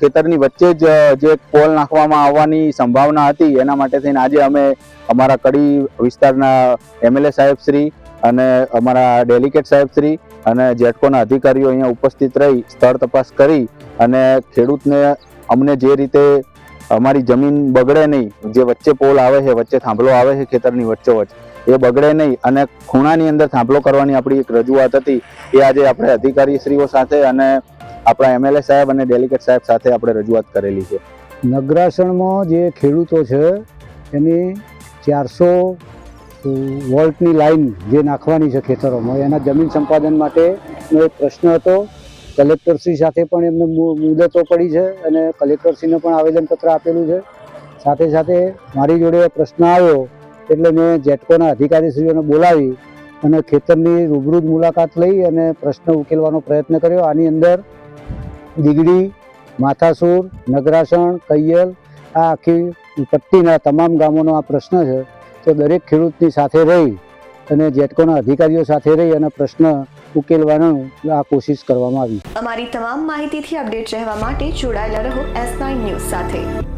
ખેતરની વચ્ચે જ જે પોલ નાખવામાં આવવાની સંભાવના હતી, એના માટે થઈને આજે અમે અમારા કડી વિસ્તારના એમએલએ સાહેબ શ્રી અને અમારા ડેલિકેટ સાહેબ શ્રી અને જેટકોના અધિકારીઓ અહીંયા ઉપસ્થિત રહી, સ્થળ તપાસ કરી અને ખેડૂતને અમને જે રીતે અમારી જમીન બગડે નહીં, જે વચ્ચે પોલ આવે છે, વચ્ચે થાંભલો આવે છે ખેતરની વચ્ચોવચ્ચ, એ બગડે નહીં અને ખૂણાની અંદર થાંભલો કરવાની આપણી એક રજૂઆત હતી, એ આજે આપણે અધિકારીશ્રીઓ સાથે અને આપણા એમએલએ સાહેબ અને ડેલિકેટ સાહેબ સાથે આપણે રજૂઆત કરેલી છે. નગરાસણમાં જે ખેડૂતો છે, એની ચારસો વોલ્ટની લાઈન જે નાખવાની છે ખેતરોમાં, એના જમીન સંપાદન માટેનો એક પ્રશ્ન હતો. કલેક્ટરશ્રી સાથે પણ એમને મુદતો પડી છે અને કલેક્ટરશ્રીને પણ આવેદનપત્ર આપેલું છે. સાથે સાથે મારી જોડે પ્રશ્ન આવ્યો એટલે મેં જેટકોના અધિકારીશ્રીઓને બોલાવી અને ખેતરની રૂબરૂ મુલાકાત લઈ અને પ્રશ્ન ઉકેલવાનો પ્રયત્ન કર્યો. આની અંદર દીગડી, માથાસુર, નગરાસણ, કૈયલ, આ આખી પટ્ટીના તમામ ગામોનો આ પ્રશ્ન છે. તો દરેક ખેડૂતની સાથે રહી અને જેટકોના અધિકારીઓ સાથે રહી અને પ્રશ્ન ઉકેલવાનો આ કોશિશ કરવામાં આવી. અમારી તમામ માહિતીથી અપડેટ રહેવા માટે જોડાયેલા રહો એસ નાઇન ન્યૂઝ સાથે.